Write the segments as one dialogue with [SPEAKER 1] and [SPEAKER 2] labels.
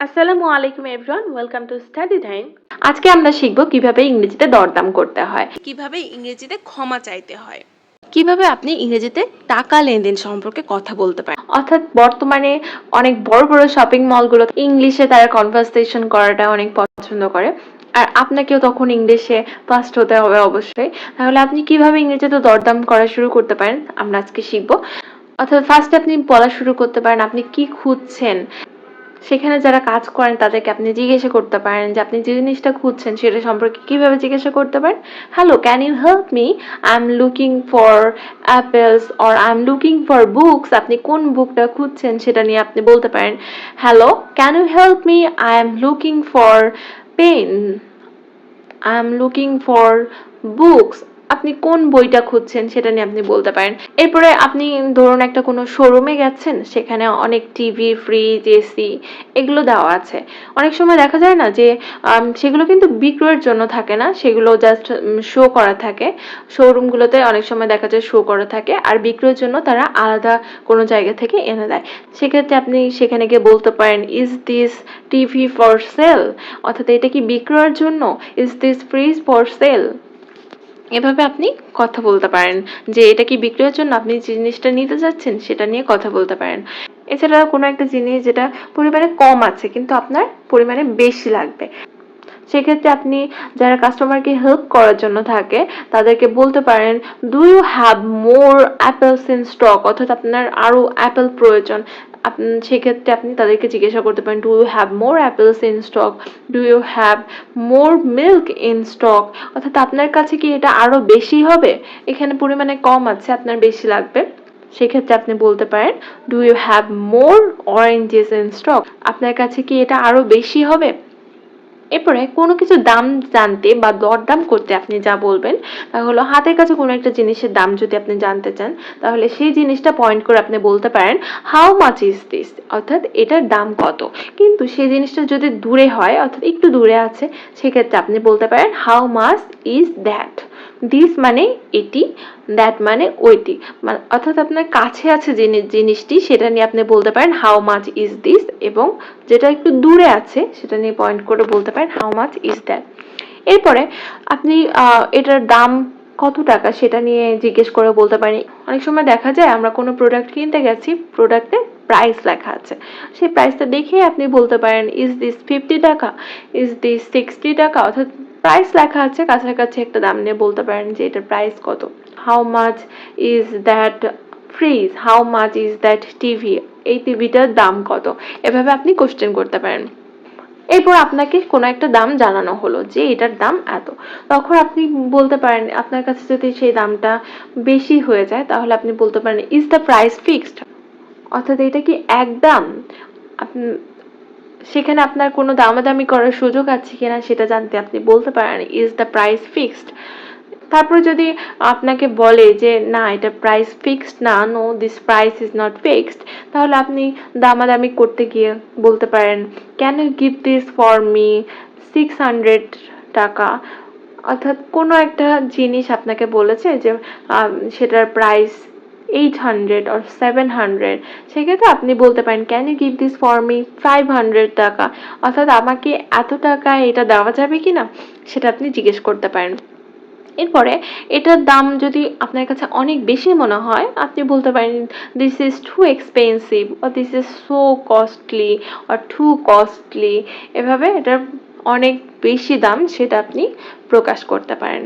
[SPEAKER 1] আসসালামু আলাইকুম everyone welcome to study time. আজকে আমরা শিখব কীভাবে ইংরেজিতে দরদাম করতে হয়।
[SPEAKER 2] কীভাবে ইংরেজিতে ক্ষমা চাইতে হয়।
[SPEAKER 1] কীভাবে আপনি ইংরেজিতে টাকা লেনদেন সম্পর্কে কথা বলতে পারেন। অর্থাৎ বর্তমানে অনেক বড় বড় শপিং মলগুলো ইংলিশে তারা কনভারসেশন করাটা অনেক পছন্দ করে। আর আপনাকেও তখন ইংলিশে ফার্স্ট হতে হবে অবশ্যই। তাহলে আপনি কীভাবে ইংরেজিতে দরদাম করা শুরু করতে পারেন আমরা আজকে শিখব। অর্থাৎ ফার্স্টে আপনি বলা শুরু করতে পারেন আপনি কি খুঁজছেন। সেখানে যারা কাজ করেন, তাদেরকে আপনি জিজ্ঞাসা করতে পারেন যে আপনি যে জিনিসটা খুঁজছেন সেটা সম্পর্কে কীভাবে জিজ্ঞাসা করতে পারেন। Hello can you help me I am looking for apples or I am looking for books আপনি কোন বুকটা খুঁজছেন সেটা নিয়ে আপনি বলতে পারেন। Hello can you help me I am looking for pen I am looking for books আপনি কোন বইটা খুঁজছেন সেটা নিয়ে আপনি বলতে পারেন। এরপরে আপনি ধরুন একটা কোনো শোরুমে গেছেন, সেখানে অনেক টিভি ফ্রিজ এসি এগুলো দেওয়া আছে। অনেক সময় দেখা যায় না যে সেগুলো কিন্তু বিক্রয়ের জন্য থাকে না, সেগুলো জাস্ট শো করা থাকে। শোরুমগুলোতে অনেক সময় দেখা যায় শো করা থাকে আর বিক্রয়ের জন্য তারা আলাদা কোনো জায়গা থেকে এনে দেয়। সেক্ষেত্রে আপনি সেখানে গিয়ে বলতে পারেন is this TV for sale অর্থাৎ এটা কি বিক্রয়ের জন্য? Is this fridge for sale এভাবে আপনি কথা বলতে পারেন। যে এটা কি বিক্রয়ের জন্য আপনি যে জিনিসটা নিতে যাচ্ছেন সেটা নিয়ে কথা বলতে পারেন। এছাড়া কোনো একটা জিনিস যেটা পরিমাণে কম আছে কিন্তু আপনার পরিমাণে বেশি লাগবে। সেক্ষেত্রে আপনি যারা কাস্টমারকে হেল্প করার জন্য থাকে, তাদেরকে বলতে পারেন do you have more apples in stock অর্থাৎ আপনার আরও অ্যাপেল প্রয়োজন। সেক্ষেত্রে আপনি তাদেরকে জিজ্ঞাসা করতে পারেন do you have more apples in stock do you have more milk in stock অর্থাৎ আপনার কাছে কি এটা আরও বেশি হবে? এখানে পরিমাণে কম আছে, আপনার বেশি লাগবে। সেক্ষেত্রে আপনি বলতে পারেন do you have more oranges in stock আপনার কাছে কি এটা আরও বেশি হবে? এরপরে কোনো কিছু দাম জানতে বা দরদাম করতে আপনি যা বলবেন, তা হলো হাতের কাছে কোনো একটা জিনিসের দাম যদি আপনি জানতে চান, তাহলে সেই জিনিসটা পয়েন্ট করে আপনি বলতে পারেন হাউ মাচ ইজ দিস অর্থাৎ এটার দাম কত? কিন্তু সেই জিনিসটা যদি দূরে হয়, অর্থাৎ একটু দূরে আছে, সেক্ষেত্রে আপনি বলতে পারেন how much is that this মানে এটি দ্যাট মানে ওইটি। মানে অর্থাৎ আপনার কাছে আছে জিনিস জিনিসটি, সেটা নিয়ে আপনি বলতে পারেন হাউ মাচ ইজ দিস এবং যেটা একটু দূরে আছে, সেটা নিয়ে পয়েন্ট করে বলতে পারেন হাউ মাচ ইজ দ্যাট এরপরে আপনি এটার দাম কত টাকা, সেটা নিয়ে জিজ্ঞেস করে বলতে পারি অনেক সময় দেখা যায় আমরা কোনো প্রোডাক্ট কিনতে গেছি প্রোডাক্টে প্রাইস লেখা আছে। সেই প্রাইসটা দেখে আপনি বলতে পারেন is this fifty taka is this sixty taka, অর্থাৎ প্রাইস লেখা আছে, কাছাকাছি একটা দাম নিয়ে বলতে পারেন যে এটার প্রাইস কত। How much is that fridge how much is that TV এই টিভিটার দাম কত? এভাবে আপনি কোশ্চেন করতে পারেন। এরপর আপনাকে কোনো একটা দাম জানানো হলো যে এটার দাম এত। তখন আপনি বলতে পারেন, আপনার কাছে যদি সেই দামটা বেশি হয়ে যায়, তাহলে আপনি বলতে পারেন ইজ দ্য প্রাইস ফিক্সড অর্থাৎ এটা কি এক দাম? আপ- সেখানে আপনার কোনো দামাদামি করার সুযোগ আছে কিনা সেটা জানতে আপনি বলতে পারেন ইজ দ্য প্রাইস ফিক্সড তারপর যদি আপনাকে বলে যে, না, এটা প্রাইস ফিক্সড না no this price is not fixed তাহলে আপনি দামাদামি করতে গিয়ে বলতে পারেন can you give this for me six hundred taka? অর্থাৎ কোনো একটা জিনিস আপনাকে বলেছে যে সেটার প্রাইস এইট হান্ড্রেড আর সেভেন হান্ড্রেড সেক্ষেত্রে আপনি বলতে পারেন can you give this for me five hundred taka. অর্থাৎ আমাকে এত টাকায় এটা দেওয়া যাবে কি না সেটা আপনি জিজ্ঞেস করতে পারেন। এরপরে, এটার দাম যদি আপনার কাছে অনেক বেশি মনে হয়, আপনি বলতে পারেন this is too expensive or this is so costly or too costly এভাবে এটার অনেক বেশি দাম সেটা আপনি প্রকাশ করতে পারেন।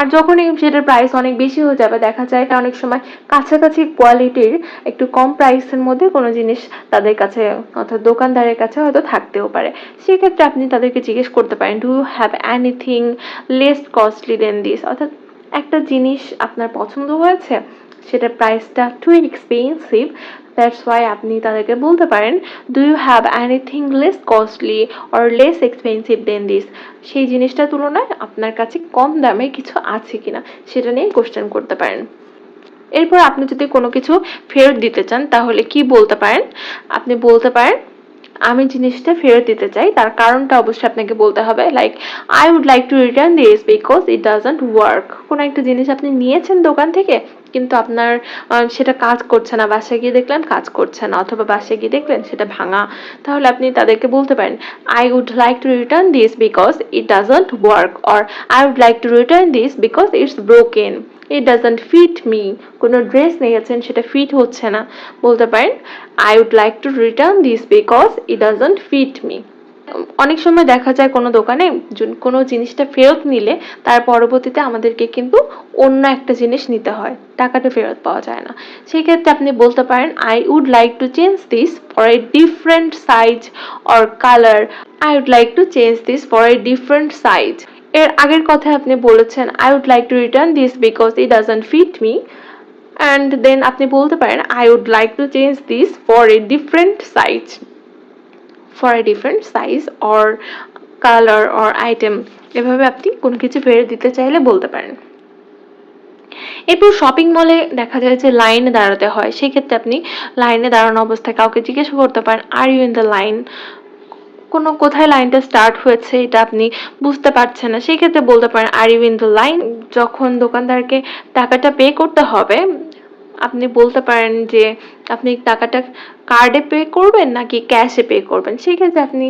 [SPEAKER 1] আর যখনই সেটার প্রাইস অনেক বেশি হয়ে যাবে দেখা যায় এটা অনেক সময় কাছাকাছি কোয়ালিটির একটু কম প্রাইসের মধ্যে কোনো জিনিস তাদের কাছে অর্থাৎ দোকানদারের কাছে হয়তো থাকতেও পারে। সেক্ষেত্রে আপনি তাদেরকে জিজ্ঞেস করতে পারেন do you have anything less costly than this অর্থাৎ একটা জিনিস আপনার পছন্দ হয়েছে? সেটার প্রাইসটা টু এক্সপেন্সিভ দ্যাটস ওয়াই আপনি তাদেরকে বলতে পারেন do you have anything less costly or less expensive than this সেই জিনিসটার তুলনায় আপনার কাছে কম দামে কিছু আছে কিনা, সেটা নিয়ে কোশ্চেন করতে পারেন। এরপর আপনি যদি কোনো কিছু ফেরত দিতে চান, তাহলে কি বলতে পারেন? আপনি বলতে পারেন আমি জিনিসটা ফেরত দিতে চাই। তার কারণটা অবশ্যই আপনাকে বলতে হবে like I would like to return this because it doesn't work কোনো একটা জিনিস আপনি নিয়েছেন দোকান থেকে, কিন্তু আপনার সেটা কাজ করছে না। বাসায় গিয়ে দেখলেন কাজ করছে না, অথবা বাসায় গিয়ে দেখলেন সেটা ভাঙা। তাহলে আপনি তাদেরকে বলতে পারেন I would like to return this because it doesn't work or I would like to return this because it's broken it doesn't fit me কোনো ড্রেস নিয়েছেন সেটা ফিট হচ্ছে না। বলতে পারেন I would like to return this because it doesn't fit me অনেক সময় দেখা যায় কোনো দোকানে কোনো জিনিসটা ফেরত নিলে তার পরবর্তীতে আমাদেরকে কিন্তু অন্য একটা জিনিস নিতে হয়। টাকাটা ফেরত পাওয়া যায় না। সেই ক্ষেত্রে আপনি বলতে পারেন I would like to change this for a different size or colour I would like to change this for a different size এর আগের কথায় আপনি বলেছেন I would like to return this because it doesn't fit me and then আপনি বলতে পারেন I would like to change this for a different size for a different size or colour or item এভাবে আপনি কোনো কিছু ফেরত দিতে চাইলে বলতে পারেন। এরপর শপিং মলে দেখা যায় যে লাইনে দাঁড়াতে হয়। সেক্ষেত্রে আপনি লাইনে দাঁড়ানো অবস্থায় কাউকে জিজ্ঞাসা করতে পারেন are you in the line কোনো কোথায় লাইনটা স্টার্ট হয়েছে এটা আপনি বুঝতে পারছেন না। সেই ক্ষেত্রে বলতে পারেন are you in the line যখন দোকানদারকে টাকাটা পে করতে হবে, আপনি বলতে পারেন যে, আপনি টাকাটা কার্ডে পে করবেন নাকি ক্যাশে পে করবেন? সেই ক্ষেত্রে আপনি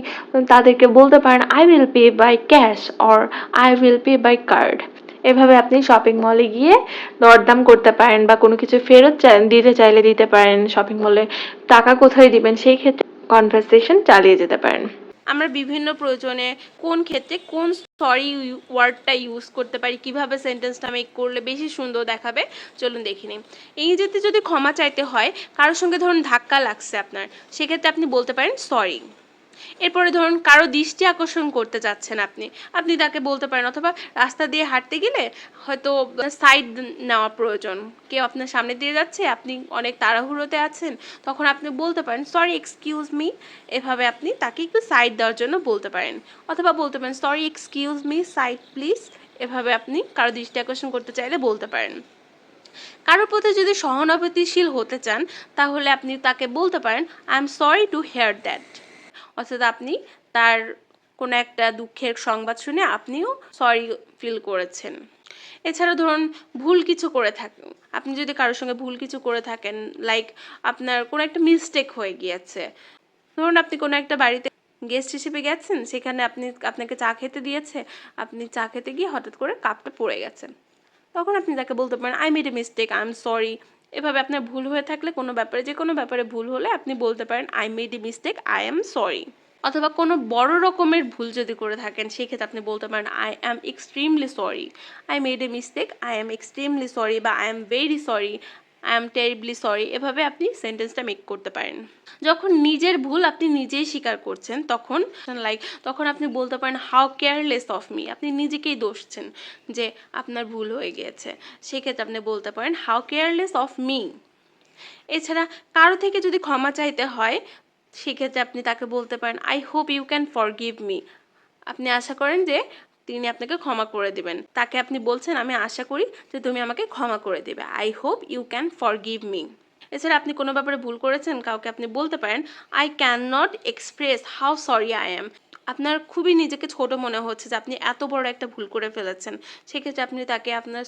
[SPEAKER 1] তাদেরকে বলতে পারেন I will pay by cash or I will pay by card এভাবে আপনি শপিং মলে গিয়ে দরদাম করতে পারেন বা কোনো কিছু ফেরত দিতে চাইলে দিতে পারেন শপিং মলে টাকা কোথায় দিবেন সেই ক্ষেত্রে কনভারসেশন চালিয়ে যেতে পারেন।
[SPEAKER 2] আমরা বিভিন্ন প্রয়োজনে কোন ক্ষেত্রে কোন সরি ওয়ার্ডটা ইউজ করতে পারি, কীভাবে সেন্টেন্সটা মেক করলে বেশি সুন্দর দেখাবে, চলুন দেখে নিই। ইংরেজিতে যদি ক্ষমা চাইতে হয়, কারোর সঙ্গে ধরুন ধাক্কা লাগছে আপনার, সেক্ষেত্রে আপনি বলতে পারেন সরি এরপরে ধরুন কারও দৃষ্টি আকর্ষণ করতে যাচ্ছেন আপনি। আপনি তাকে বলতে পারেন অথবা রাস্তা দিয়ে হাঁটতে গেলে হয়তো সাইড নেওয়া প্রয়োজন। কেউ আপনার সামনে দিয়ে যাচ্ছে, আপনি অনেক তাড়াহুড়োতে আছেন, তখন আপনি বলতে পারেন সরি এক্সকিউজ মি এভাবে আপনি তাকে একটু সাইড দেওয়ার জন্য বলতে পারেন। অথবা বলতে পারেন sorry excuse me side please এভাবে আপনি কারও দৃষ্টি আকর্ষণ করতে চাইলে বলতে পারেন। কারোর প্রতি যদি সহানুভূতিশীল হতে চান, তাহলে আপনি তাকে বলতে পারেন I am sorry to hear that অর্থাৎ আপনি তার কোনো একটা দুঃখের সংবাদ শুনে আপনিও সরি ফিল করেছেন। এছাড়া ধরুন ভুল কিছু করে থাকেন আপনি যদি কারোর সঙ্গে ভুল কিছু করে থাকেন লাইক আপনার কোনো একটা মিস্টেক হয়ে গিয়েছে। ধরুন আপনি কোনো একটা বাড়িতে গেস্ট হিসেবে গেছেন, সেখানে আপনি, আপনাকে চা খেতে দিয়েছে, আপনি চা খেতে গিয়ে হঠাৎ করে কাপটা পড়ে গেছেন তখন আপনি তাকে বলতে পারেন I made a mistake I am sorry এভাবে আপনার ভুল হয়ে থাকলে কোনো ব্যাপারে, যে কোনো ব্যাপারে ভুল হলে আপনি বলতে পারেন I made a mistake I am sorry অথবা কোনো বড় রকমের ভুল যদি করে থাকেন, সেক্ষেত্রে আপনি বলতে পারেন I am extremely sorry I made a mistake I am extremely sorry বা I am very sorry I am terribly sorry এভাবে আপনি সেন্টেন্সটা মেক করতে পারেন। যখন নিজের ভুল আপনি নিজেই স্বীকার করছেন, তখন লাইক তখন আপনি বলতে পারেন হাউ কেয়ারলেস অফ মি আপনি নিজেকেই দোষছেন যে আপনার ভুল হয়ে গিয়েছে। সেক্ষেত্রে আপনি বলতে পারেন হাউ কেয়ারলেস অফ মি এছাড়া কারও থেকে যদি ক্ষমা চাইতে হয়, সেক্ষেত্রে আপনি তাকে বলতে পারেন I hope you can forgive me আপনি আশা করেন যে তিনি আপনাকে ক্ষমা করে দিবেন। তাকে আপনি বলছেন, আমি আশা করি যে তুমি আমাকে ক্ষমা করে দেবে। I hope you can forgive me এছাড়া আপনি কোনো ব্যাপারে ভুল করেছেন, কাউকে আপনি বলতে পারেন I can not express how sorry I am আপনার খুবই নিজেকে ছোট মনে হচ্ছে যে আপনি এত বড় একটা ভুল করে ফেলেছেন। সেক্ষেত্রে আপনি তাকে আপনার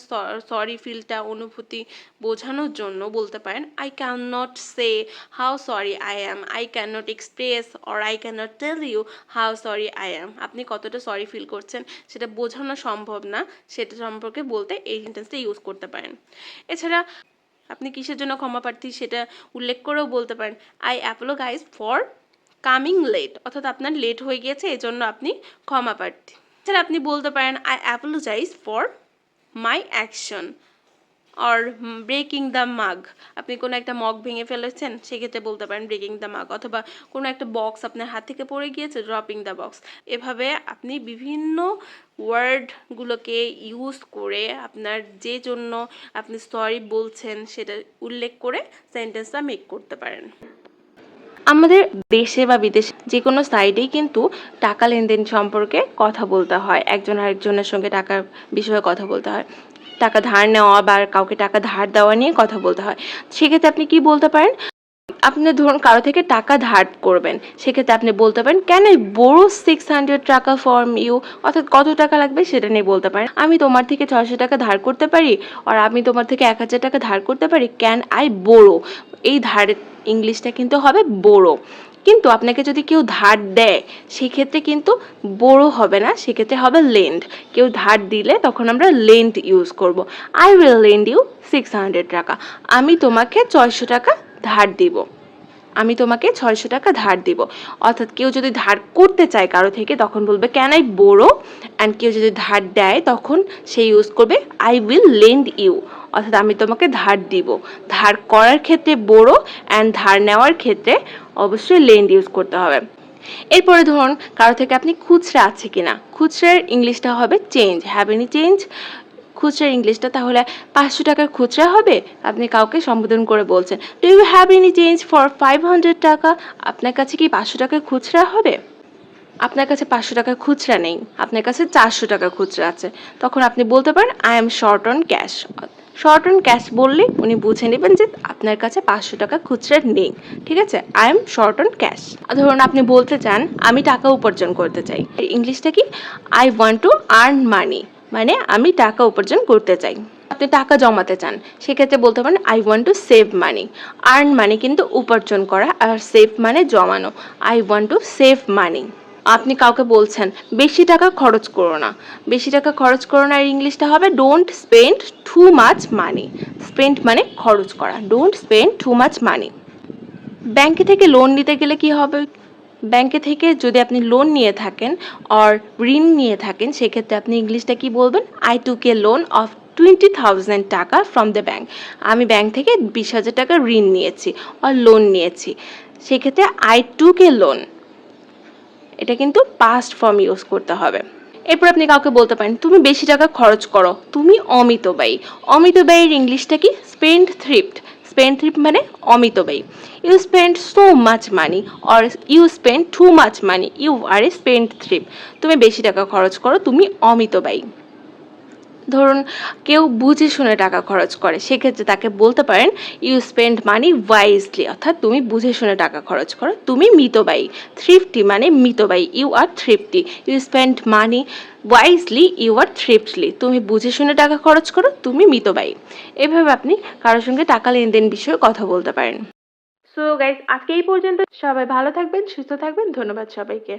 [SPEAKER 2] সরি ফিলটা অনুভূতি বোঝানোর জন্য বলতে পারেন I can not say how sorry I am I can not express or I can not tell you how sorry I am আপনি কতটা সরি ফিল করছেন সেটা বোঝানো সম্ভব না। সেটা সম্পর্কে বলতে এই সেন্টেন্সটা ইউজ করতে পারেন। এছাড়া আপনি কিসের জন্য ক্ষমা প্রার্থী সেটা উল্লেখ করেও বলতে পারেন I apologize for coming late, অর্থাৎ আপনার লেট হয়ে গিয়েছে, এজন্য আপনি ক্ষমা প্রার্থী। এছাড়া আপনি বলতে পারেন I apologize for my action or breaking the mug আপনি কোনো একটা মগ ভেঙে ফেলেছেন, সেক্ষেত্রে বলতে পারেন ব্রেকিং দ্য মাগ অথবা কোনো একটা বক্স আপনার হাত থেকে পড়ে গিয়েছে ড্রপিং দ্য বক্স এভাবে আপনি বিভিন্ন ওয়ার্ডগুলোকে ইউজ করে আপনার যে জন্য আপনি সরি বলছেন, সেটা উল্লেখ করে সেন্টেন্সটা মেক করতে পারেন।
[SPEAKER 1] আমাদের দেশে বা বিদেশে যে কোনো সাইডেই কিন্তু টাকা লেনদেন সম্পর্কে কথা বলতে হয়। একজন আরেকজনের সঙ্গে টাকার বিষয়ে কথা বলতে হয়। টাকা ধার নেওয়া বা কাউকে টাকা ধার দেওয়া নিয়ে কথা বলতে হয়। সেক্ষেত্রে আপনি কি বলতে পারেন? আপনি ধরুন কারও থেকে টাকা ধার করবেন। সেক্ষেত্রে আপনি বলতে পারেন I borrow six hundred taka from you অর্থাৎ কত টাকা লাগবে সেটা নিয়ে বলতে পারেন। আমি তোমার থেকে ছয়শো টাকা ধার করতে পারি? আর আমি তোমার থেকে এক হাজার টাকা ধার করতে পারি? ক্যান আই বোরো এই ধারের ইংলিশটা কিন্তু হবে বোরো। কিন্তু আপনাকে যদি কেউ ধার দেয়, সেক্ষেত্রে কিন্তু বড়ো হবে না, সেক্ষেত্রে হবে লেন্ড কেউ ধার দিলে তখন আমরা লেন্ড ইউজ করব। I will lend you six hundred taka. আমি তোমাকে ছয়শো টাকা ধার দিব। আমি তোমাকে ছয়শো টাকা ধার দিব। অর্থাৎ কেউ যদি ধার করতে চায় কারও থেকে, তখন বলবে ক্যান আই বোরো অ্যান্ড কেউ যদি ধার দেয়, তখন সে ইউজ করবে আই উইল লেন্ড ইউ অর্থাৎ আমি তোমাকে ধার দিব। ধার করার ক্ষেত্রে বোরো অ্যান্ড ধার নেওয়ার ক্ষেত্রে অবশ্যই লেন্ড ইউজ করতে হবে। এরপরে ধরুন কারও থেকে আপনি খুচরা আছে কিনা। খুচরার ইংলিশটা হবে চেঞ্জ হ্যাভ এনি চেঞ্জ খুচরার ইংলিশটা তাহলে পাঁচশো টাকার খুচরা হবে? আপনি কাউকে সম্বোধন করে বলছেন। Do you have any change for five hundred taka? আপনার কাছে কি পাঁচশো টাকার খুচরা হবে? আপনার কাছে পাঁচশো টাকার খুচরা নেই। আপনার কাছে চারশো টাকার খুচরা আছে। তখন আপনি বলতে পারেন I am short on cash short on cash বললে উনি বুঝে নেবেন যে আপনার কাছে পাঁচশো টাকা খুচরা নেই, ঠিক আছে? I am short on cash ধরুন আপনি বলতে চান, আমি টাকা উপার্জন করতে চাই। ইংলিশটা কি? I want to earn money মানে আমি টাকা উপার্জন করতে চাই। আপনি টাকা জমাতে চান, সেক্ষেত্রে বলতে পারেন I want to save money earn মানে কিন্তু উপার্জন করা আর সেভ মানে জমানো। I want to save money আপনি কাউকে বলছেন, বেশি টাকা খরচ করো না। বেশি টাকা খরচ করো না আর ইংলিশটা হবে don't spend too much money spend মানে খরচ করা। Don't spend too much money ব্যাংকে থেকে লোন নিতে গেলে কি হবে? ব্যাংকে থেকে যদি আপনি লোন নিয়ে থাকেন আর ঋণ নিয়ে থাকেন, সেক্ষেত্রে আপনি ইংলিশটা কি বলবেন? I took loan of twenty thousand taka from the bank আমি ব্যাংক থেকে বিশ হাজার টাকা ঋণ নিয়েছি আর লোন নিয়েছি। সেক্ষেত্রে আই টু কে লোন এটা কিন্তু পাস্ট ফর্ম ইউজ করতে হবে। এরপর আপনি কাউকে বলতে পারেন, তুমি বেশি টাকা খরচ করো, তুমি অমিতবাই অমিতবাইয়ের ইংলিশটা কি? স্পেন্ড থ্রিপ্ট স্পেন্ড থ্রিপ মানে অমিতবাই you spend so much money or you spend too much money you are a spendthrift তুমি বেশি টাকা খরচ করো, তুমি অমিতব্যয়ী ধরুন কেউ বুঝে শুনে টাকা খরচ করে, সেক্ষেত্রে তাকে বলতে পারেন ইউ স্পেন্ড মানি ওয়াইজলি অর্থাৎ তুমি বুঝে শুনে টাকা খরচ করো, তুমি মিতব্যয়ী থ্রিফটি মানে মিতব্যয়ী you are thrifty you spend money wisely you are thriftily তুমি বুঝে শুনে টাকা খরচ করো, তুমি মিতব্যয়ী। এভাবে আপনি কারোর সঙ্গে টাকা লেনদেন বিষয়ে কথা বলতে পারেন। সো গাইজ আজকে এই পর্যন্ত। সবাই ভালো থাকবেন, সুস্থ থাকবেন, ধন্যবাদ সবাইকে।